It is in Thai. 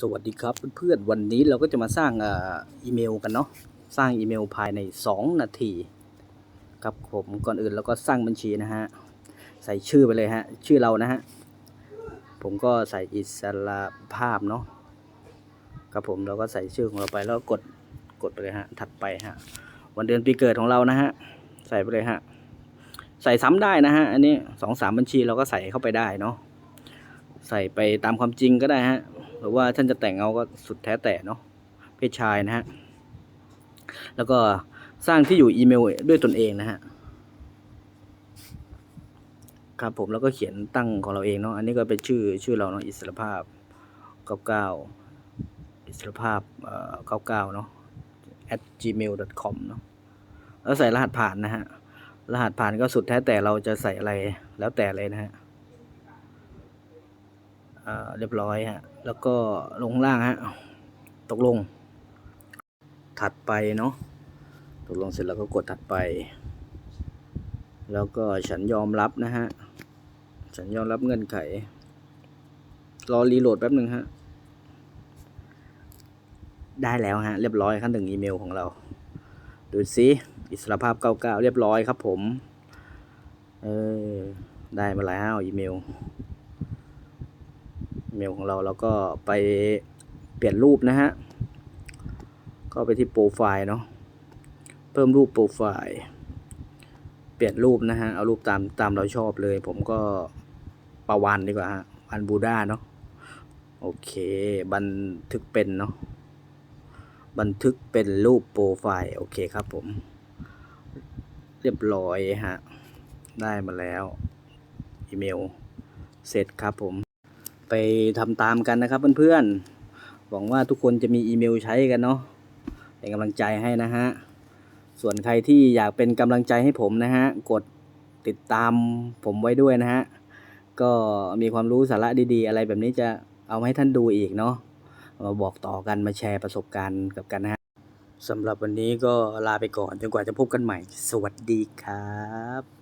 สวัสดีครับเพื่อนๆวันนี้เราก็จะมาสร้างอีเมลกันเนาะสร้างอีเมลภายใน 2 นาทีครับผมก่อนอื่นเราก็สร้างบัญชีนะฮะใส่ชื่อไปเลยฮะชื่อเรานะฮะผมก็ใส่อิสระภาพเนาะครับผมเราก็ใส่ชื่อของเราไปแล้วก็กดกดไปเลยฮะถัดไปฮะวันเดือนปีเกิดของเรานะฮะใส่ไปเลยฮะใส่ซ้ำได้นะฮะอันนี้สองสามบัญชีเราก็ใส่เข้าไปได้เนาะใส่ไปตามความจริงก็ได้ฮะ หรือว่าท่านจะแต่งเอาก็สุดแท้แต่เนาะเพศชายนะฮะแล้วก็สร้างที่อยู่อีเมลด้วยตนเองนะฮะครับผมแล้วก็เขียนตั้งของเราเองเนาะอันนี้ก็เป็นชื่อชื่อเราเนาะอิสรภาพ99อิสรภาพเอ่อ99เนาะ at gmail.com เนาะแล้วใส่รหัสผ่านนะฮะรหัสผ่านก็สุดแท้แต่เราจะใส่อะไรแล้วแต่เลยนะฮะ เรียบร้อยฮะ แล้วก็ลงล่างฮะ ตกลง ถัดไปเนาะ ตกลงเสร็จแล้วก็กดถัดไป แล้วก็ฉันยอมรับนะฮะ ฉันยอมรับเงื่อนไข รอรีโหลดแป๊บหนึ่งฮะ ได้แล้วฮะ เรียบร้อยขั้นถึงอีเมลของเรา ดูสิอิสรภาพ 99 เรียบร้อยครับผม เออ ได้มาแล้วอีเมล เมลของเราเราก็ไปเปลี่ยนรูปนะฮะ ก็ไปที่โปรไฟล์เนาะ เพิ่มรูปโปรไฟล์ เปลี่ยนรูปนะฮะ เอารูปตามตามเราชอบเลย ผมก็ประวันดีกว่าฮะวันบูดาเนาะ โอเค บันทึกเป็นเนาะ บันทึกเป็นรูปโปรไฟล์ โอเคครับผม เรียบร้อยฮะ ได้มาแล้ว อีเมล เสร็จครับผม ไปทำตามกันนะครับเพื่อนๆ หวังว่าทุกคนจะมีอีเมลใช้กันเนาะ เป็นกำลังใจให้นะฮะ ส่วนใครที่อยากเป็นกำลังใจให้ผมนะฮะ กดติดตามผมไว้ด้วยนะฮะ ก็มีความรู้สาระดีๆ อะไรแบบนี้จะเอามาให้ท่านดูอีกเนาะ มาบอกต่อกันมาแชร์ประสบการณ์กับกันนะฮะสำหรับวันนี้ก็ลาไปก่อนจนกว่าจะพบกันใหม่ สวัสดีครับ